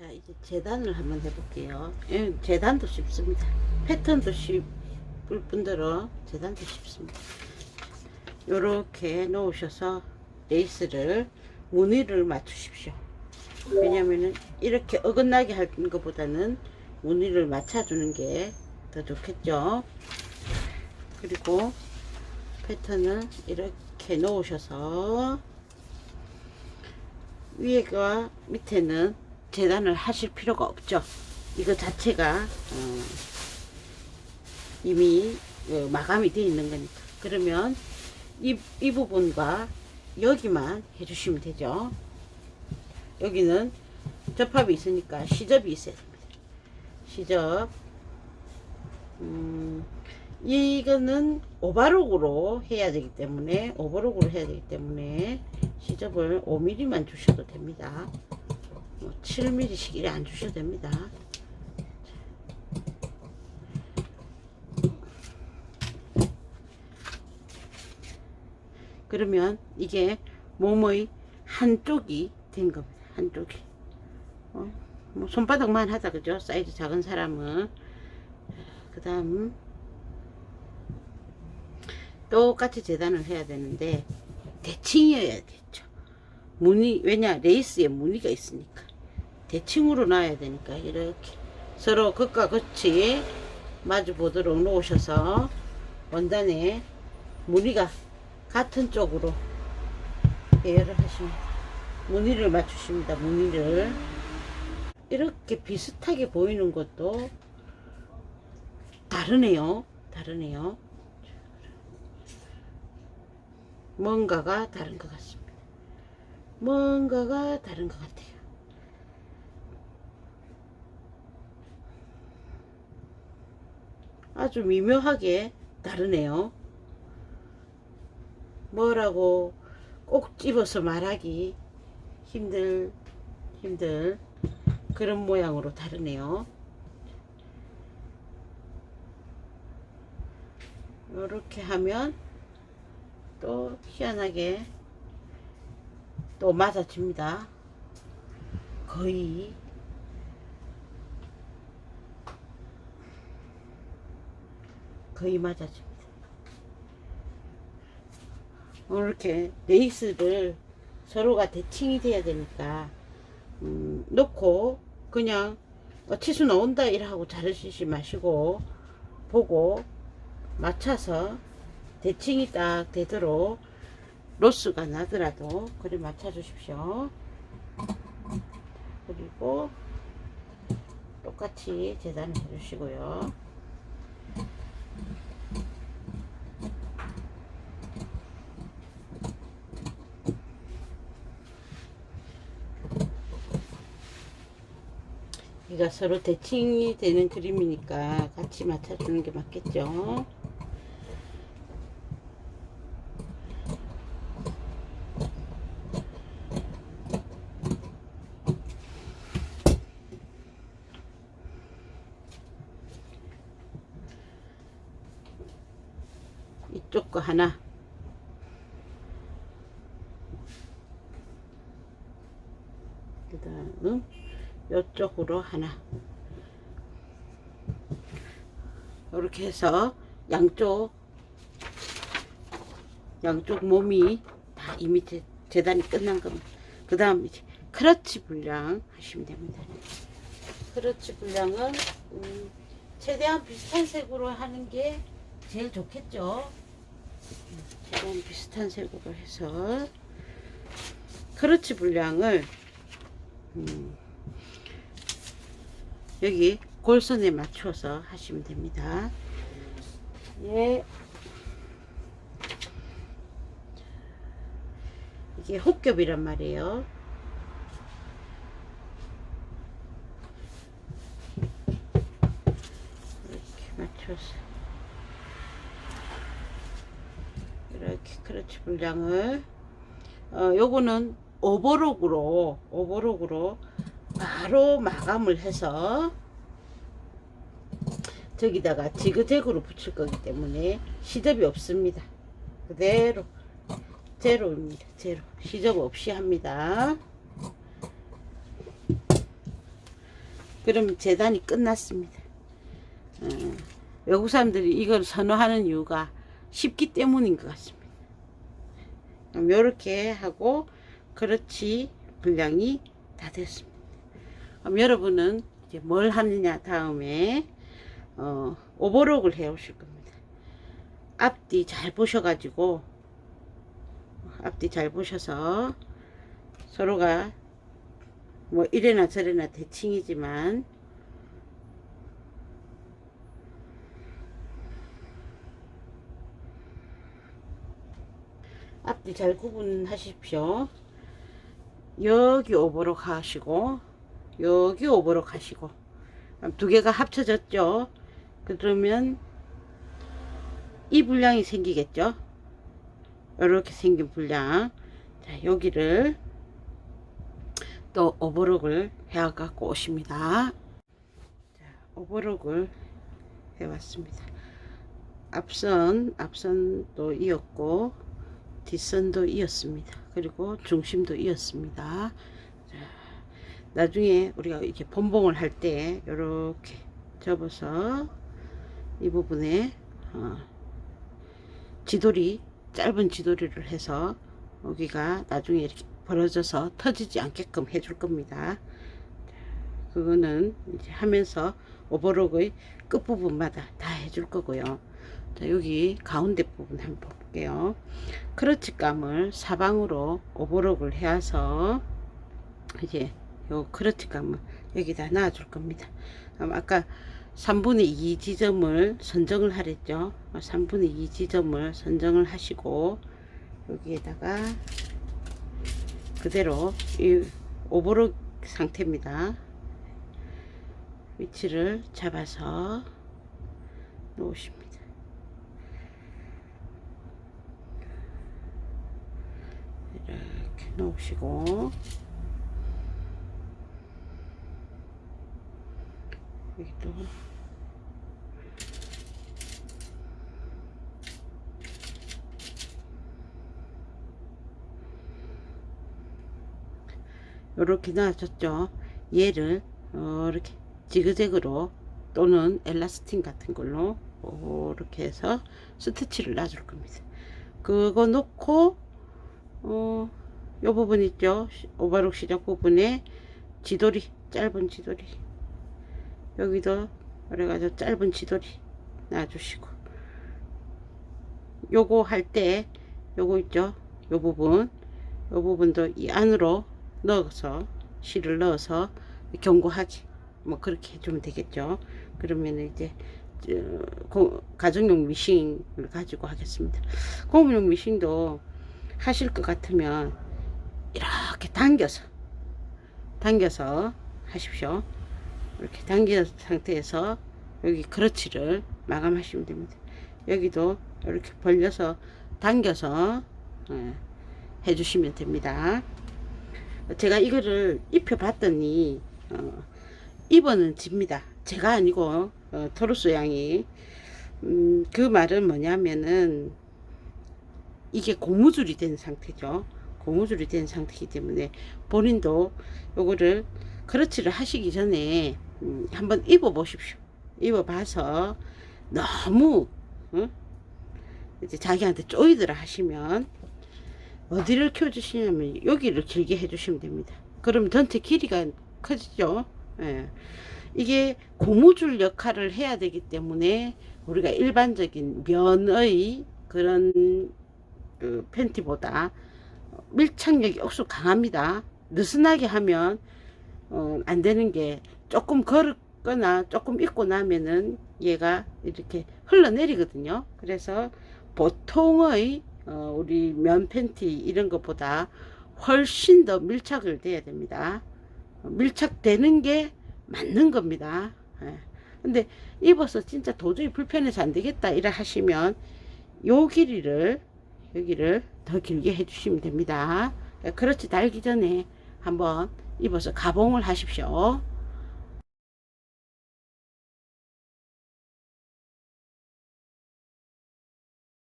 자 이제 재단을 한번 해볼게요. 예, 재단도 쉽습니다. 패턴도 쉽을 뿐더러 재단도 쉽습니다. 요렇게 놓으셔서 레이스를 무늬를 맞추십시오. 왜냐면은 이렇게 어긋나게 하는 것보다는 무늬를 맞춰주는 게 더 좋겠죠. 그리고 패턴을 이렇게 놓으셔서 위에가 밑에는 재단을 하실 필요가 없죠. 이거 자체가 어, 이미 어, 마감이 되어 있는 거니까. 그러면 이, 이 부분과 여기만 해주시면 되죠. 여기는 접합이 있으니까 시접이 있어야 됩니다. 시접. 음, 이거는 오바록으로 해야 되기 때문에 오버록으로 해야 되기 때문에 시접을 5mm만 주셔도 됩니다. 뭐 7mm씩 이래 안 주셔도 됩니다. 그러면 이게 몸의 한쪽이 된 겁니다. 한쪽이. 어, 뭐 손바닥만 하다 그죠? 사이즈 작은 사람은. 그 다음 똑같이 재단을 해야 되는데 대칭이어야 되죠. 무늬 왜냐 레이스에 무늬가 있으니까 대칭으로 놔야 되니까 이렇게 서로 극과 극이 마주 보도록 놓으셔서 원단에 무늬가 같은 쪽으로 예열을 하십니다. 무늬를 맞추십니다. 무늬를 이렇게 비슷하게 보이는 것도 다르네요. 다르네요. 뭔가가 다른 것 같습니다. 뭔가가 다른 것 같아요. 아주 미묘하게 다르네요. 뭐라고 꼭 집어서 말하기 힘들, 힘들 그런 모양으로 다르네요. 이렇게 하면 또 희한하게 또 맞아집니다. 거의 거의 맞아집니다. 이렇게 레이스를 서로가 대칭이 돼야 되니까 음, 놓고 그냥 어, 치수 나온다 이러고 자르시지 마시고 보고 맞춰서 대칭이 딱 되도록 로스가 나더라도 그래 맞춰 주십시오. 그리고 똑같이 재단을 해 주시고요. 이가 서로 대칭이 되는 그림이니까 같이 맞춰주는 게 맞겠죠. 이쪽 거 하나 그 다음 이쪽으로 하나. 이렇게 해서 양쪽 양쪽 몸이 다 이미 재- 재단이 끝난 겁니다 그 다음 이제 크러치 분량 하시면 됩니다. 크러치 분량은 음, 최대한 비슷한 색으로 하는 게 제일 좋겠죠? 음, 최대한 비슷한 색으로 해서 크러치 분량을 음, 여기 골선에 맞춰서 하시면 됩니다. 예. 이게 혹겹이란 말이에요. 이렇게 맞춰서 이렇게 크러치 분량을 어, 요거는 오버록으로 오버록으로 바로 마감을 해서 저기다가 지그재그로 붙일 거기 때문에 시접이 없습니다. 그대로 제로입니다. 제로 시접 없이 합니다. 그럼 재단이 끝났습니다. 어, 외국 사람들이 이걸 선호하는 이유가 쉽기 때문인 것 같습니다. 이렇게 하고 그렇지 분량이 다 됐습니다. 여러분은 이제 뭘 하느냐 다음에 어, 오버록을 해 오실 겁니다. 앞뒤 잘 보셔가지고 앞뒤 잘 보셔서 서로가 뭐 이래나 저래나 대칭이지만 앞뒤 잘 구분하십시오. 여기 오버로 가시고 여기 오버로 가시고 두 개가 합쳐졌죠. 그러면 이 분량이 생기겠죠. 이렇게 생긴 분량. 자, 여기를 또 오버록을 해 갖고 오십니다. 자, 오버록을 해왔습니다. 앞선, 앞선도 이었고, 뒷선도 이었습니다. 그리고 중심도 이었습니다. 자, 나중에 우리가 이렇게 본봉을 할 때 이렇게 접어서 이 부분에 어, 지돌이 짧은 지돌이를 해서 여기가 나중에 이렇게 벌어져서 터지지 않게끔 해줄 겁니다. 그거는 이제 하면서 오버록의 끝부분마다 다 해줄 거고요. 자, 여기 가운데 부분 한번 볼게요. 크러치감을 사방으로 오버록을 해서 이제 요 크러치감을 여기다 놔 줄 겁니다. 그럼 아까 3분의 2 지점을 선정을 하랬죠. 3분의 2 지점을 선정을 하시고 여기에다가 그대로 이 오버록 상태입니다. 위치를 잡아서 놓으십니다. 이렇게 놓으시고 여기도 이렇게 놔줬죠. 얘를 이렇게 지그재그로 또는 엘라스틴 같은 걸로 이렇게 해서 스티치를 놔줄 겁니다. 그거 놓고 어, 요 부분 있죠. 오바록 시작 부분에 지돌이 짧은 지돌이 여기도 그래가지고 짧은 지돌이 놔주시고 요거 할 때 요거 있죠. 요 부분 요 부분도 이 안으로 넣어서 실을 넣어서 견고하게 뭐 그렇게 해주면 되겠죠. 그러면 이제 고, 가정용 미싱을 가지고 하겠습니다. 고무용 미싱도 하실 것 같으면 이렇게 당겨서 당겨서 하십시오. 이렇게 당긴 상태에서 여기 크러치를 마감하시면 됩니다. 여기도 이렇게 벌려서 당겨서 예, 해주시면 됩니다. 제가 이거를 입혀 봤더니 어, 입어는 집니다. 제가 아니고 어, 토르스 양이 음, 그 말은 뭐냐면은 이게 고무줄이 된 상태죠. 고무줄이 된 상태이기 때문에 본인도 요거를 크러치를 하시기 전에 음, 한번 입어 보십시오. 입어 봐서 너무 어? 이제 자기한테 쪼이더라 하시면 어디를 켜주시냐면 여기를 길게 해주시면 됩니다. 그럼 전체 길이가 커지죠. 예. 이게 고무줄 역할을 해야 되기 때문에 우리가 일반적인 면의 그런 그 팬티보다 밀착력이 억수 강합니다. 느슨하게 하면 어, 안 되는 게 조금 걸거나 조금 입고 나면은 얘가 이렇게 흘러내리거든요. 그래서 보통의 어, 우리 면 팬티 이런 것보다 훨씬 더 밀착을 돼야 됩니다. 밀착되는 게 맞는 겁니다. 예. 근데 입어서 진짜 도저히 불편해서 안 되겠다 이래 하시면 요 길이를 여기를 더 길게 해주시면 됩니다. 그렇지 달기 전에 한번 입어서 가봉을 하십시오.